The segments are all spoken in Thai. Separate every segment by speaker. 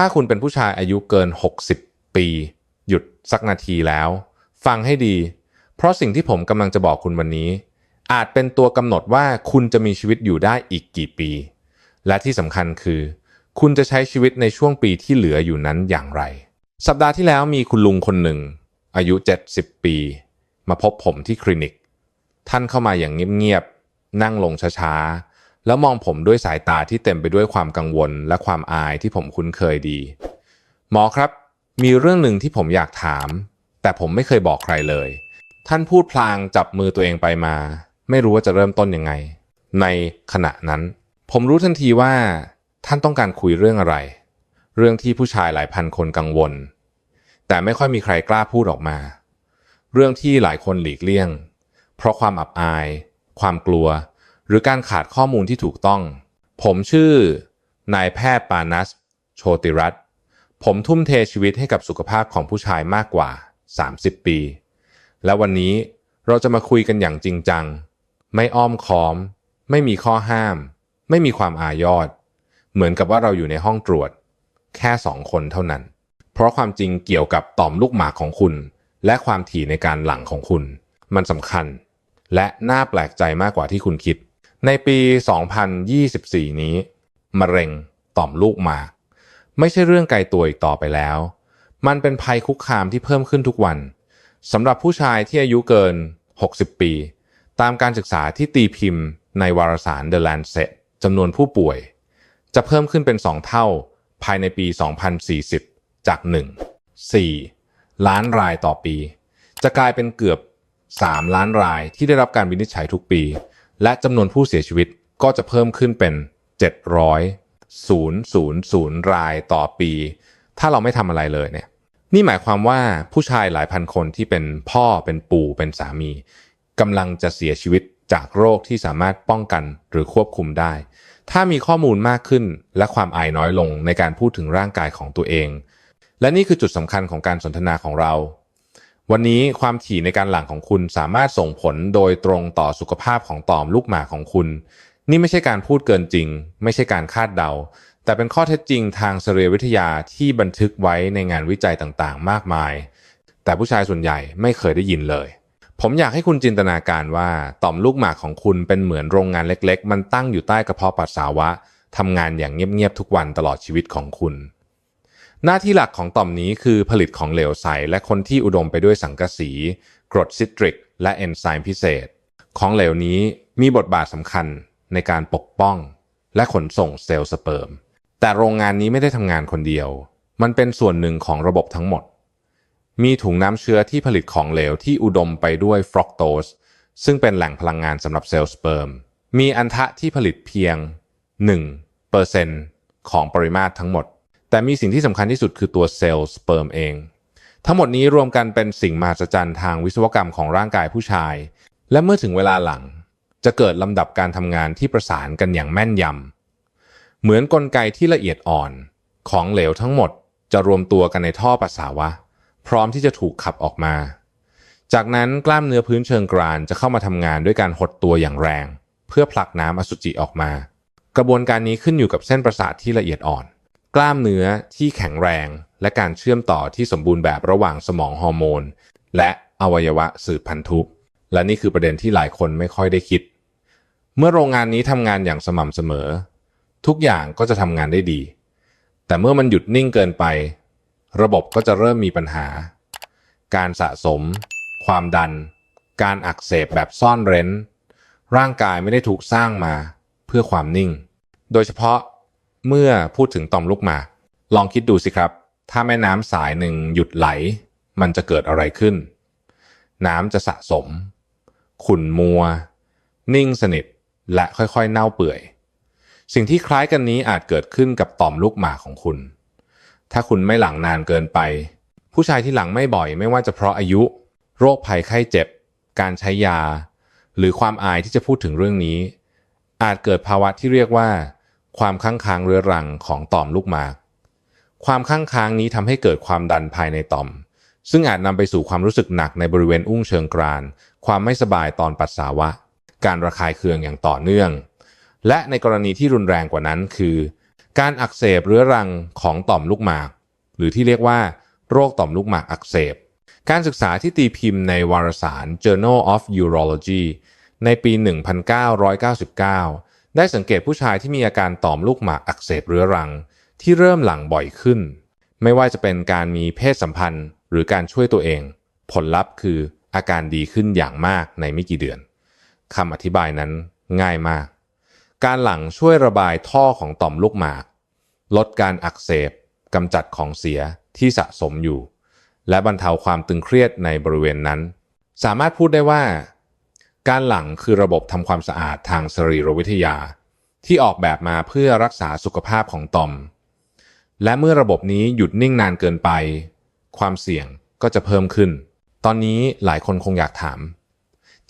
Speaker 1: ถ้าคุณเป็นผู้ชายอายุเกิน 60 ปี หยุดสักนาทีแล้ว ฟังให้ดี เพราะสิ่งที่ผมกำลังจะบอกคุณวันนี้ อาจเป็นตัวกำหนดว่าคุณจะมีชีวิตอยู่ได้อีกกี่ปี และที่สำคัญคือ คุณจะใช้ชีวิตในช่วงปีที่เหลืออยู่นั้นอย่างไร สัปดาห์ที่แล้วมีคุณลุงคนหนึ่ง อายุ 70 ปี มาพบผมที่คลินิก ท่านเข้ามาอย่างเงียบๆนั่งลงช้าๆ แล้วมองผมด้วยสายตาที่เต็มไปด้วยความกังวลและความอายที่ผมคุ้นเคยดี หมอครับ มีเรื่องหนึ่งที่ผมอยากถาม แต่ผมไม่เคยบอกใครเลย ท่านพูดพลางจับมือตัวเองไปมา ไม่รู้ว่าจะเริ่มต้นยังไง ในขณะนั้น ผมรู้ทันทีว่า ท่านต้องการคุยเรื่องอะไร เรื่องที่ผู้ชายหลายพันคนกังวล แต่ไม่ค่อยมีใครกล้าพูดออกมา เรื่องที่หลายคนหลีกเลี่ยง เพราะความอับอาย ความกลัว หรือการขาดข้อมูลที่ถูกต้อง ผมชื่อนายแพทย์ปานัส โชติรัตน์ผมทุ่มเทชีวิตให้กับสุขภาพของผู้ชายมากกว่า 30 ปี และวันนี้เราจะมาคุยกันอย่างจริงจัง ไม่อ้อมค้อม ไม่มีข้อห้าม ไม่มีความอายอด เหมือนกับว่าเราอยู่ในห้องตรวจ แค่สองคนเท่านั้น เพราะความจริงเกี่ยวกับต่อมลูกหมากของคุณ และความถี่ในการหลั่งของคุณ มันสำคัญ และน่าแปลกใจมากกว่าที่คุณคิด ในปี 2024 นี้ มะเร็งต่อมลูกหมาก ไม่ใช่เรื่องไกลตัวอีกต่อไปแล้ว มันเป็นภัยคุกคามที่เพิ่มขึ้นทุกวันสำหรับผู้ชายที่อายุเกิน 60 ปี ตามการศึกษาที่ตีพิมพ์ในวารสาร The Lancet จำนวนผู้ป่วย จะเพิ่มขึ้นเป็น 2 เท่าภายในปี 2040 จาก 1 4 ล้านรายต่อปี จะกลายเป็นเกือบ 3 ล้านรายที่ได้รับการวินิจฉัยทุกปี และจำนวนผู้เสียชีวิตก็จะเพิ่มขึ้นเป็น 700 000 รายต่อปี ถ้าเราไม่ทำอะไรเลยเนี่ย นี่หมายความว่าผู้ชายหลายพันคนที่เป็นพ่อเป็นปู่เป็นสามีกำลังจะเสียชีวิตจากโรคที่สามารถป้องกันหรือควบคุมได้ ถ้ามีข้อมูลมากขึ้นและความอายน้อยลงในการพูดถึงร่างกายของตัวเอง และนี่คือจุดสำคัญของการสนทนาของเรา วันนี้ความถี่ในการหลั่งของคุณสามารถส่งผลโดยตรงต่อสุขภาพของต่อมลูกหมากของคุณ นี่ไม่ใช่การพูดเกินจริง ไม่ใช่การคาดเดา แต่เป็นข้อเท็จจริงทางสรียวิทยาที่บันทึกไว้ในงานวิจัยต่างๆ มากมาย แต่ผู้ชายส่วนใหญ่ไม่เคยได้ยินเลย ผมอยากให้คุณจินตนาการว่าต่อมลูกหมากของคุณเป็นเหมือนโรงงานเล็ก ๆ มันตั้งอยู่ใต้กระเพาะปัสสาวะทำงานอย่างเงียบๆทุกวันตลอดชีวิตของคุณ หน้าที่หลักของต่อมนี้คือผลิตของเหลวใส และคนที่อุดมไปด้วยสังกะสี กรดซิตริก และเอนไซม์พิเศษ ของเหลวนี้มีบทบาทสำคัญในการปกป้อง และขนส่งเซลล์สเปิร์ม แต่โรงงานนี้ไม่ได้ทำงานคนเดียว มันเป็นส่วนหนึ่งของระบบทั้งหมด มีถุงน้ำเชื้อที่ผลิตของเหลวที่อุดมไปด้วยฟรอกโตสซึ่งเป็นแหล่งพลังงานสำหรับเซลล์สเปิร์ม มีอันทะที่ผลิตเพียง1%ของปริมาตรทั้งหมด แต่มีสิ่งที่สำคัญที่สุดคือตัวเซลล์สเปิร์มเอง ทั้งหมดนี้รวมกันเป็นสิ่งมหัศจรรย์ทางวิศวกรรมของร่างกายผู้ชาย และเมื่อถึงเวลาหลัง จะเกิดลำดับการทำงานที่ประสานกันอย่างแม่นยำ เหมือนกลไกที่ละเอียดอ่อน ของเหลวทั้งหมดจะรวมตัวกันในท่อปัสสาวะ พร้อมที่จะถูกขับออกมา จากนั้นกล้ามเนื้อพื้นเชิงกรานจะเข้ามาทำงานด้วยการหดตัวอย่างแรง เพื่อผลักน้ำอสุจิออกมา กระบวนการนี้ขึ้นอยู่กับเส้นประสาทที่ละเอียดอ่อน กล้ามเนื้อที่แข็งแรง และการเชื่อมต่อที่สมบูรณ์แบบระหว่างสมองฮอร์โมน และอวัยวะสืบพันธุ และนี่คือประเด็นที่หลายคนไม่ค่อยได้คิด เมื่อโรงงานนี้ทำงานอย่างสม่ำเสมอ ทุกอย่างก็จะทำงานได้ดี แต่เมื่อมันหยุดนิ่งเกินไป ระบบก็จะเริ่มมีปัญหา การสะสม ความดัน การอักเสบแบบซ่อนเร้น ร่างกายไม่ได้ถูกสร้างมาเพื่อความนิ่ง โดยเฉพาะ เมื่อพูดถึงต่อมลูกหมากลองคิดดูสิครับ ถ้าแม่น้ำสายหนึ่งหยุดไหล มันจะเกิดอะไรขึ้น น้ำจะสะสม ขุ่นมัว นิ่งสนิท และค่อยๆ เน่าเปื่อย สิ่งที่คล้ายกันนี้อาจเกิดขึ้นกับต่อมลูกหมากของคุณ ถ้าคุณไม่หลังนานเกินไป ผู้ชายที่หลังไม่บ่อยไม่ว่าจะเพราะอายุ โรคภัยไข้เจ็บ การใช้ยา หรือความอายที่จะพูดถึงเรื่องนี้ อาจเกิดภาวะที่เรียกว่า ความค้างค้างเรื้อรังของต่อมลูกหมาก ความค้างค้างนี้ทำให้เกิดความดันภายในต่อม ซึ่งอาจนำไปสู่ความรู้สึกหนักในบริเวณอุ้งเชิงกราน ความไม่สบายตอนปัสสาวะ การระคายเคืองอย่างต่อเนื่อง และในกรณีที่รุนแรงกว่านั้นคือ การอักเสบเรื้อรังของต่อมลูกหมาก หรือที่เรียกว่า โรคต่อมลูกหมากอักเสบ การศึกษาที่ตีพิมพ์ในวารสาร Journal of Urology ในปี 1999 ได้สังเกตผู้ชายที่มีอาการต่อมลูกหมากอักเสบเรื้อรัง ที่เริ่มหลังบ่อยขึ้น ไม่ว่าจะเป็นการมีเพศสัมพันธ์ หรือการช่วยตัวเอง ผลลัพธ์คืออาการดีขึ้นอย่างมากในไม่กี่เดือนคำอธิบายนั้นง่ายมาก การหลังช่วยระบายท่อของต่อมลูกหมาก ลดการอักเสบกำจัดของเสียที่สะสมอยู่ และบรรเทาความตึงเครียดในบริเวณนั้น สามารถพูดได้ว่า การหลังคือระบบทำความสะอาดทางสรีรวิทยา ที่ออกแบบมาเพื่อรักษาสุขภาพของต่อม และเมื่อระบบนี้หยุดนิ่งนานเกินไป ความเสี่ยงก็จะเพิ่มขึ้น ตอนนี้หลายคนคงอยากถาม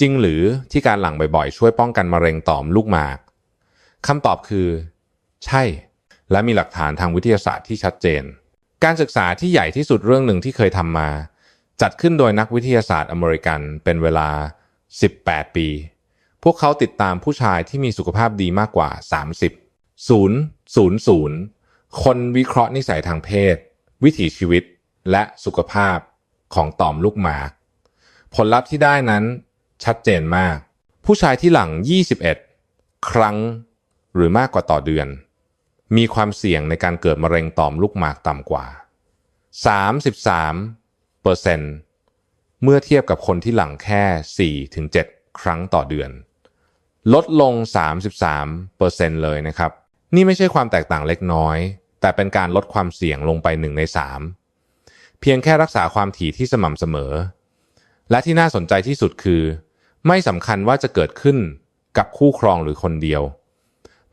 Speaker 1: จริงหรือที่การหลังบ่อยๆ ช่วยป้องกันมะเร็งต่อมลูกหมากคำตอบคือ ใช่ และมีหลักฐานทางวิทยาศาสตร์ที่ชัดเจน การศึกษาที่ใหญ่ที่สุดเรื่องหนึ่งที่เคยทำมา จัดขึ้นโดยนักวิทยาศาสตร์อเมริกันเป็นเวลา 18 ปี พวกเขาติดตามผู้ชายที่มีสุขภาพดีมากกว่า 30 0 0 0 คนวิเคราะห์นิสัยทางเพศ วิถีชีวิตและสุขภาพของต่อมลูกหมาก ผลลัพธ์ที่ได้นั้นชัดเจนมาก ผู้ชายที่หลัง 21 ครั้งหรือมากกว่าต่อเดือน มีความเสี่ยงในการเกิดมะเร็งต่อมลูกหมากต่ำกว่า 33เปอร์เซ็นต์ เมื่อเทียบกับคนที่หลังแค่ 4-7 ครั้งต่อเดือน ลดลง 33เปอร์เซ็นต์เลยนะครับ นี่ไม่ใช่ความแตกต่างเล็กน้อย แต่เป็นการลดความเสี่ยงลงไป 1 ใน 3 เพียงแค่รักษาความถี่ที่สม่ำเสมอ และที่น่าสนใจที่สุดคือ ไม่สำคัญว่าจะเกิดขึ้นกับคู่ครองหรือคนเดียว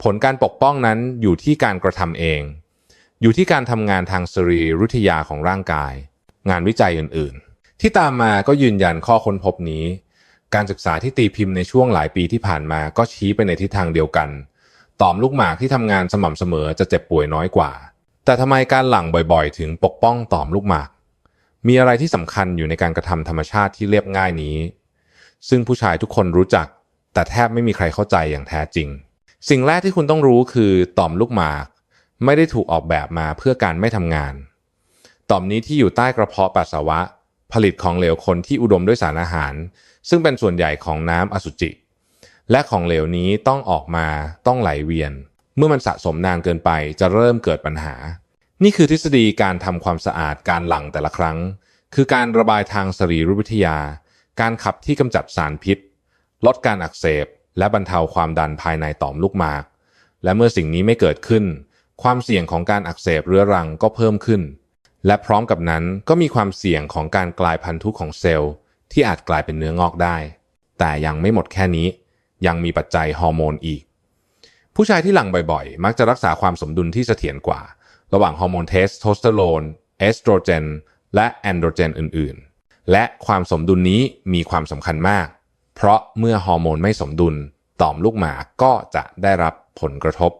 Speaker 1: ผลการปกป้องนั้นอยู่ที่การกระทำเอง อยู่ที่การทำงานทางสรีรุทยาของร่างกาย งานวิจัยอื่นๆ ที่ตามมาก็ยืนยันข้อค้นพบนี้ การศึกษาที่ตีพิมพ์ในช่วงหลายปีที่ผ่านมาก็ชี้ไปในทิศทางเดียวกัน ต่อมลูกหมากที่ทำงานสม่ำเสมอจะเจ็บป่วยน้อยกว่า แต่ทำไมการหลั่งบ่อยๆ ถึงปกป้องต่อมลูกหมาก มีอะไรที่สำคัญอยู่ในการกระทำธรรมชาติที่เรียบง่ายนี้ ซึ่งผู้ชายทุกคนรู้จัก แต่แทบไม่มีใครเข้าใจอย่างแท้จริง สิ่งแรกที่คุณต้องรู้คือต่อมลูกหมาก ไม่ได้ถูกออกแบบมาเพื่อการไม่ทำงาน ต่อมนี้ที่อยู่ใต้กระเพาะปัสสาวะ ผลิตของเหลวคนที่อุดมด้วยสารอาหาร ซึ่งเป็นส่วนใหญ่ของน้ำอสุจิ และของเหลวนี้ต้องออกมาต้องไหลเวียน เมื่อมันสะสมนานเกินไปจะเริ่มเกิดปัญหา นี่คือทฤษฎีการทำความสะอาดการหลั่งแต่ละครั้ง คือการระบายทางสรีรวิทยา การขับที่กำจัดสารพิษ ลดการอักเสบ และบรรเทาความดันภายในต่อมลูกหมาก และเมื่อสิ่งนี้ไม่เกิดขึ้น ความเสี่ยงของการอักเสบเรื้อรังก็เพิ่มขึ้น และพร้อมกับนั้นก็มีความเสี่ยงของการกลายพันธุของเซลล์ ที่อาจกลายเป็นเนื้องอกได้ แต่ยังไม่หมดแค่นี้ ยังมีปัจจัยฮอร์โมนอีก ผู้ชายที่หลั่งบ่อยๆ มักจะรักษาความสมดุลที่เสถียรกว่า ระหว่างฮอร์โมนเทสโทสเตอโรนเอสโตรเจน และแอนโดรเจนอื่นๆ และความสมดุลนี้มีความสำคัญมาก เพราะเมื่อฮอร์โมนไม่สมดุลต่อมลูกหมากก็จะได้รับผลกระทบ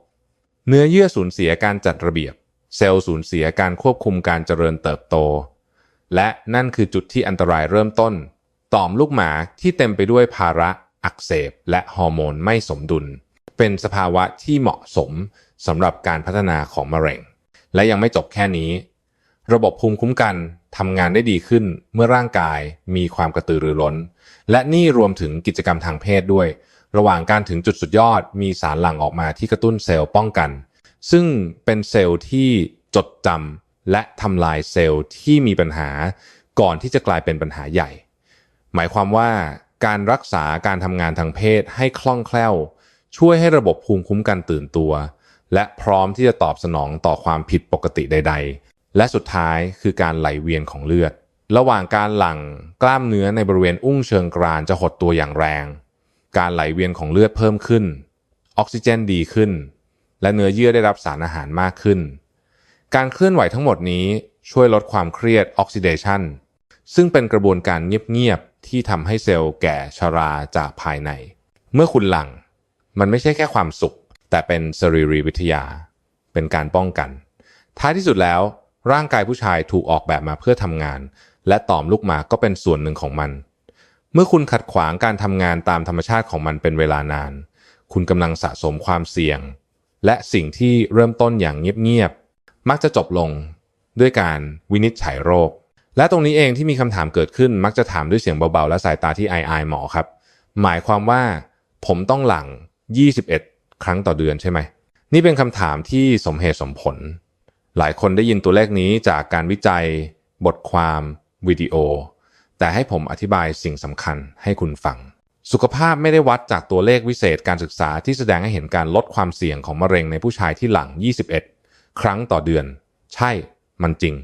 Speaker 1: เนื้อเยื่อสูญเสียการจัดระเบียบ เซลล์สูญเสียการควบคุมการเจริญเติบโต และนั่นคือจุดที่อันตรายเริ่มต้น ต่อมลูกหมาที่เต็มไปด้วยภาระ อักเสบ และฮอร์โมนไม่สมดุล เป็นสภาวะที่เหมาะสมสำหรับการพัฒนาของมะเร็ง และยังไม่จบแค่นี้ ระบบภูมิคุ้มกันทำงานได้ดีขึ้นเมื่อร่างกายมีความกระตือรือร้น และนี่รวมถึงกิจกรรมทางเพศด้วย ระหว่างการถึงจุดสุดยอดมีสารหลั่งออกมาที่กระตุ้นเซลล์ป้องกัน ซึ่งเป็นเซลล์ที่จดจำและทำลายเซลล์ที่มีปัญหาก่อนที่จะกลายเป็นปัญหาใหญ่ หมายความว่าการรักษาการทำงานทางเพศให้คล่องแคล่ว ช่วยให้ระบบภูมิคุ้มกันตื่นตัว และพร้อมที่จะตอบสนองต่อความผิดปกติใด ๆ และสุดท้ายคือการไหลเวียนของเลือด ระหว่างการหลั่งกล้ามเนื้อในบริเวณอุ้งเชิงกรานจะหดตัวอย่างแรง การไหลเวียนของเลือดเพิ่มขึ้น ออกซิเจนดีขึ้น และเนื้อเยื่อได้รับสารอาหารมากขึ้น การเคลื่อนไหวทั้งหมดนี้ช่วยลดความเครียดออกซิเดชันซึ่งเป็นกระบวนการเงียบๆที่ทำให้เซลล์แก่ชราจากภายใน เมื่อคุณหลัง มันไม่ใช่แค่ความสุข แต่เป็นสรีรีวิทยา เป็นการป้องกัน ท้ายที่สุดแล้ว ร่างกายผู้ชายถูกออกแบบมาเพื่อทำงาน และต่อมลูกหมากก็เป็นส่วนหนึ่งของมัน เมื่อคุณขัดขวางการทำงานตามธรรมชาติของมันเป็นเวลานาน คุณกำลังสะสมความเสี่ยง และสิ่งที่เริ่มต้นอย่างเงียบๆมักจะจบลงด้วยการวินิจฉัยโรค และตรงนี้เองที่มีคำถามเกิดขึ้นมักจะถามด้วยเสียงเบาๆ และสายตาที่อายๆหมอครับ หมายความว่าผมต้องหลัง 21 ครั้งต่อเดือนใช่ไหม นี่เป็นคำถามที่สมเหตุสมผล หลายคนได้ยินตัวเลขนี้จากการวิจัย บทความ วิดีโอ แต่ให้ผมอธิบายสิ่งสำคัญให้คุณฟัง สุขภาพไม่ได้วัดจากตัวเลขวิเศษการศึกษาที่แสดงให้เห็นการลดความเสี่ยงของมะเร็งในผู้ชายที่หลัง 21 ครั้งต่อเดือน ใช่ มันจริง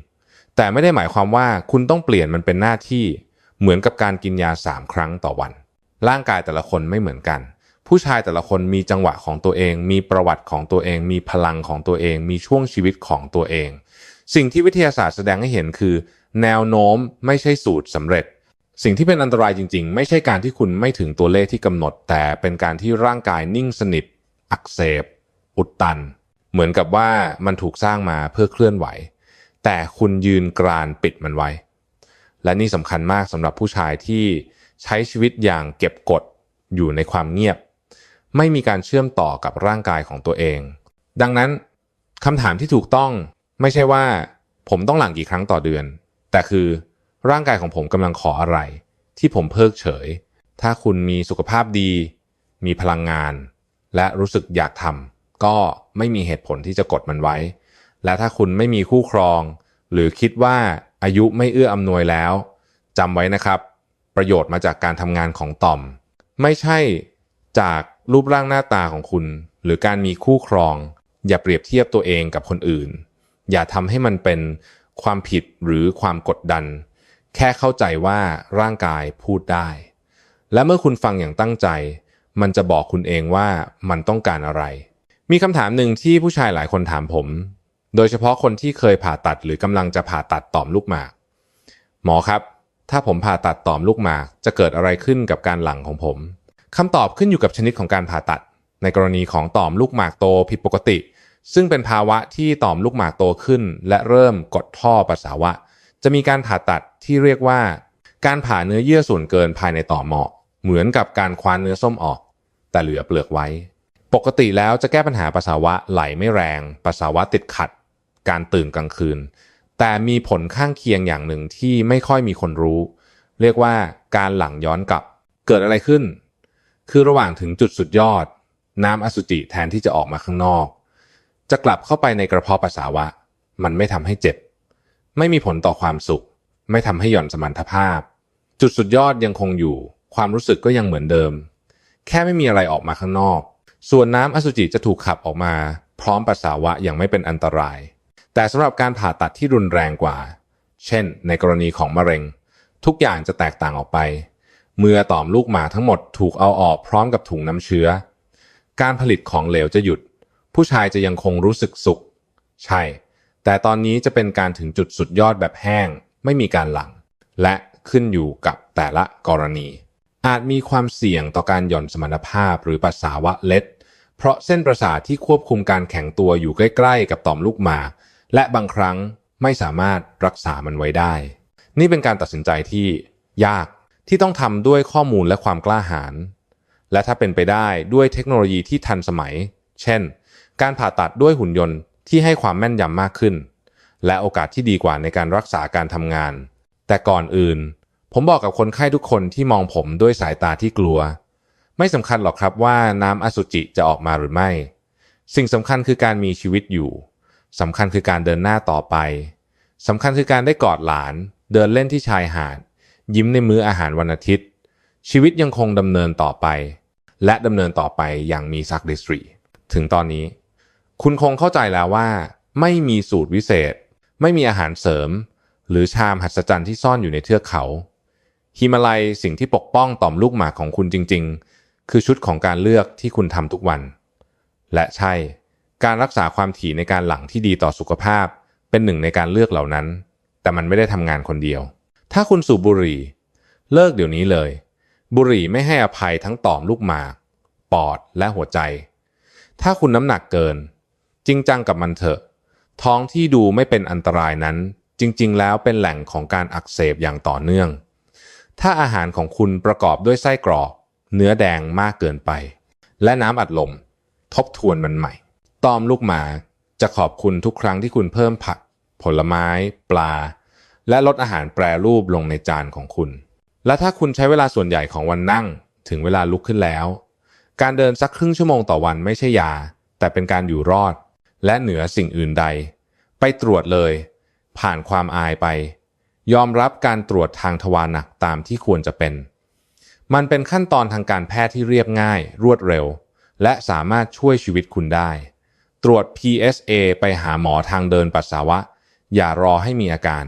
Speaker 1: แต่ไม่ได้หมายความว่าคุณต้องเปลี่ยนมันเป็นหน้าที่ เหมือนกับการกินยา 3 ครั้งต่อวัน ร่างกายแต่ละคนไม่เหมือนกัน ผู้ชายแต่ละคนมีจังหวะของตัวเอง มีประวัติของตัวเอง มีพลังของตัวเอง มีช่วงชีวิตของตัวเอง สิ่งที่วิทยาศาสตร์แสดงให้เห็นคือ แนวโน้มไม่ใช่สูตรสำเร็จ สิ่งที่เป็นอันตรายจริง ๆ ไม่ใช่การที่คุณไม่ถึงตัวเลขที่กำหนด แต่เป็นการที่ร่างกายนิ่งสนิท อักเสบอุดตัน เหมือนกับว่ามันถูกสร้างมาเพื่อเคลื่อนไหว แต่คุณยืนกรานปิดมันไว้ และนี่สำคัญมากสำหรับผู้ชายที่ใช้ชีวิตอย่างเก็บกดอยู่ในความเงียบ ไม่มีการเชื่อมต่อกับร่างกายของตัวเอง ดังนั้นคำถามที่ถูกต้องไม่ใช่ว่า ผมต้องหลังกี่ครั้งต่อเดือน แต่คือ ร่างกายของผมกำลังขออะไร ที่ผมเพิกเฉย ถ้าคุณมีสุขภาพดี มีพลังงาน และรู้สึกอยากทำก็ไม่มีเหตุผลที่จะกดมันไว้ และถ้าคุณไม่มีคู่ครอง หรือคิดว่าอายุไม่เอื้ออำนวยแล้วจำไว้นะครับ ประโยชน์มาจากการทำงานของต่อม ไม่ใช่จากรูปร่างหน้าตาของคุณ หรือการมีคู่ครอง อย่าเปรียบเทียบตัวเองกับคนอื่น อย่าทำให้มันเป็นความผิดหรือความกดดัน แค่เข้าใจว่าร่างกายพูดได้ และเมื่อคุณฟังอย่างตั้งใจ มันจะบอกคุณเองว่ามันต้องการอะไร มีคำถามหนึ่งที่ผู้ชายหลายคนถามผม โดยเฉพาะคนที่เคยผ่าตัดหรือกำลังจะผ่าตัดต่อมลูกหมาก หมอครับ ถ้าผมผ่าตัดต่อมลูกหมาก จะเกิดอะไรขึ้นกับการหลังของผมคำตอบขึ้นอยู่กับชนิดของการผ่าตัด ในกรณีของต่อมลูกหมากโตผิดปกติ ซึ่งเป็นภาวะที่ต่อมลูกหมากโตขึ้น และเริ่มกดท่อปัสสาวะ จะมีการผ่าตัด ที่เรียกว่า การผ่าเนื้อเยื่อส่วนเกินภายในต่อมเหมาะเหมือนกับการคว้านเนื้อส้มออก แต่เหลือเปลือกไว้ ปกติแล้วจะแก้ปัญหาปัสสาวะไหลไม่แรง ปัสสาวะติดขัด การตื่นกลางคืน แต่มีผลข้างเคียงอย่างหนึ่งที่ไม่ค่อยมีคนรู้ เรียกว่าการหลังย้อนกลับ เกิดอะไรขึ้น คือระหว่างถึงจุดสุดยอด น้ำอสุจิแทนที่จะออกมาข้างนอก จะกลับเข้าไปในกระเพาะปัสสาวะ มันไม่ทำให้เจ็บ ไม่มีผลต่อความสุข ไม่ทำให้หย่อนสมรรถภาพ จุดสุดยอดยังคงอยู่ ความรู้สึกก็ยังเหมือนเดิม แค่ไม่มีอะไรออกมาข้างนอก ส่วนน้ำอสุจิจะถูกขับออกมา พร้อมปัสสาวะอย่างไม่เป็นอันตราย แต่สำหรับการผ่าตัดที่รุนแรงกว่า เช่น ในกรณีของมะเร็ง ทุกอย่างจะแตกต่างออกไป เมื่อต่อมลูกหมากทั้งหมดถูกเอาออกพร้อมกับถุงน้ำเชื้อ การผลิตของเหลวจะหยุด ผู้ชายจะยังคงรู้สึกสุข ใช่ แต่ตอนนี้จะเป็นการถึงจุดสุดยอดแบบแห้ง ไม่มีการหลัง และขึ้นอยู่กับแต่ละกรณี อาจมีความเสี่ยงต่อการหย่อนสมรรถภาพหรือปัสสาวะเล็ด เพราะเส้นประสาทที่ควบคุมการแข็งตัวอยู่ใกล้ๆ กับต่อมลูกหมากและบางครั้งไม่สามารถรักษามันไว้ได้ นี่เป็นการตัดสินใจที่ยากที่ต้องทำด้วยข้อมูลและความกล้าหาญและถ้าเป็นไปได้ด้วยเทคโนโลยีที่ทันสมัย เช่น การผ่าตัดด้วยหุ่นยนต์ที่ให้ความแม่นยำมากขึ้น และโอกาสที่ดีกว่าในการรักษาการทำงาน แต่ก่อนอื่น ผมบอกกับคนไข้ทุกคนที่มองผมด้วยสายตาที่กลัว ไม่สำคัญหรอกครับว่าน้ำอสุจิจะออกมาหรือไม่ สิ่งสำคัญคือการมีชีวิตอยู่สำคัญคือการเดินหน้าต่อไปสำคัญคือการได้กอดหลาน เดินเล่นที่ชายหาด ยิ้มในมื้ออาหารวันอาทิตย์ ชีวิตยังคงดำเนินต่อไป และดำเนินต่อไปอย่างมีศักดิสรีถึงตอนนี้ คุณคงเข้าใจแล้วว่า ไม่มีสูตรวิเศษ ไม่มีอาหารเสริม หรือชามหัศจรรย์ที่ซ่อนอยู่ในเทือกเขาฮิมาลัยสิ่งที่ปกป้องต่อมลูกหมากของคุณจริง ๆ คือชุดของการเลือกที่คุณทำทุกวัน และใช่ การรักษาความถี่ในการหลังที่ดีต่อสุขภาพ เป็นหนึ่งในการเลือกเหล่านั้น แต่มันไม่ได้ทำงานคนเดียว ถ้าคุณสูบบุหรี่ เลิกเดี๋ยวนี้เลย บุหรี่ไม่ให้อภัยทั้งต่อมลูกหมาก ปอดและหัวใจ ถ้าคุณน้ำหนักเกิน จริงจังกับมันเถอะ ท้องที่ดูไม่เป็นอันตรายนั้น จริง ๆ แล้วเป็นแหล่งของการอักเสบอย่างต่อเนื่อง ถ้าอาหารของคุณประกอบด้วยไส้กรอก เนื้อแดงมากเกินไป และน้ำอัดลม ทบทวนมันใหม่ต้อมลูกหมาจะขอบคุณทุกครั้งที่คุณเพิ่มผัก ผลไม้ ปลา และลดอาหารแปรรูปลงในจานของคุณ และถ้าคุณใช้เวลาส่วนใหญ่ของวันนั่งถึงเวลาลุกขึ้นแล้ว การเดินสักครึ่งชั่วโมงต่อวันไม่ใช่ยา แต่เป็นการอยู่รอด และเหนือสิ่งอื่นใด ไปตรวจเลย ผ่านความอายไป ยอมรับการตรวจทางทวารหนักตามที่ควรจะเป็น มันเป็นขั้นตอนทางการแพทย์ที่เรียบง่าย รวดเร็ว และสามารถช่วยชีวิตคุณได้ ตรวจ PSA ไปหาหมอทางเดินปัสสาวะ อย่ารอให้มีอาการ